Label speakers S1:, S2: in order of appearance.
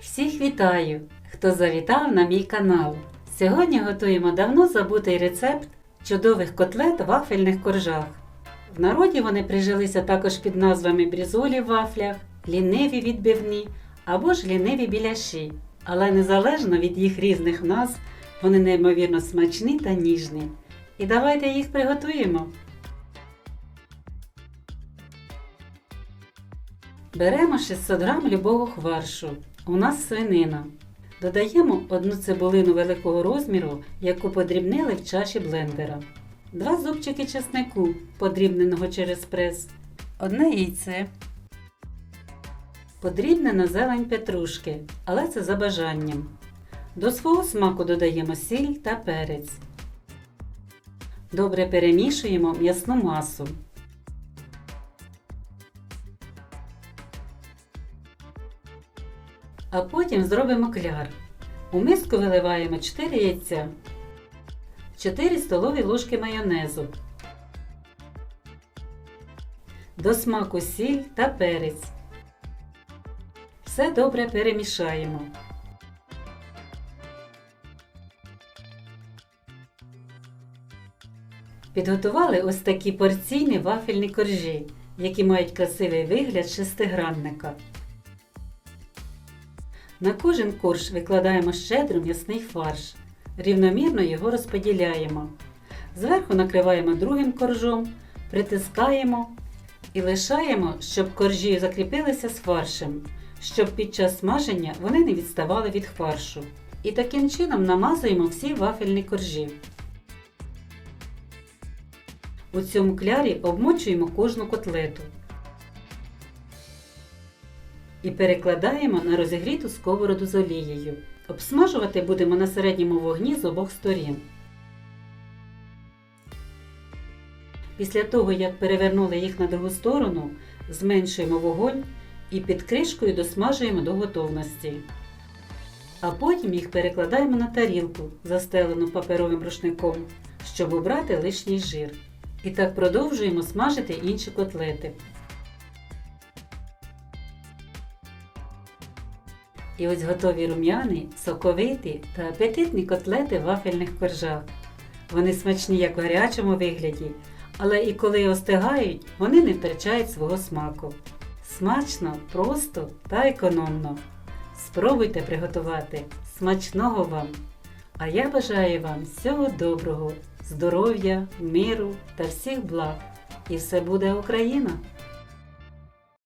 S1: Всіх вітаю, хто завітав на мій канал. Сьогодні готуємо давно забутий рецепт чудових котлет в вафельних коржах. В народі вони прижилися також під назвами брізолі в вафлях, ліниві відбивні або ж ліниві біляші. Але незалежно від їх різних назв, вони неймовірно смачні та ніжні. І давайте їх приготуємо. Беремо 600 г любого хваршу. У нас свинина. Додаємо одну цибулину великого розміру, яку подрібнили в чаші блендера. Два зубчики чеснику, подрібненого через прес. Одне яйце. Подрібнена зелень петрушки, але це за бажанням. До свого смаку додаємо сіль та перець. Добре перемішуємо м'ясну масу. А потім зробимо кляр. У миску виливаємо 4 яйця, 4 столові ложки майонезу, до смаку сіль та перець. Все добре перемішаємо. Підготували ось такі порційні вафельні коржі, які мають красивий вигляд шестигранника. На кожен корж викладаємо щедро м'ясний фарш. Рівномірно його розподіляємо. Зверху накриваємо другим коржом, притискаємо і лишаємо, щоб коржі закріпилися з фаршем, щоб під час смаження вони не відставали від фаршу. І таким чином намазуємо всі вафельні коржі. У цьому клярі обмочуємо кожну котлету і перекладаємо на розігріту сковороду з олією. Обсмажувати будемо на середньому вогні з обох сторін. Після того, як перевернули їх на другу сторону, зменшуємо вогонь і під кришкою досмажуємо до готовності. А потім їх перекладаємо на тарілку, застелену паперовим рушником, щоб убрати лишній жир. І так продовжуємо смажити інші котлети. І ось готові рум'яні, соковиті та апетитні котлети в вафельних коржах. Вони смачні як у гарячому вигляді, але і коли остигають, вони не втрачають свого смаку. Смачно, просто та економно. Спробуйте приготувати. Смачного вам! А я бажаю вам всього доброго, здоров'я, миру та всіх благ. І все буде Україна!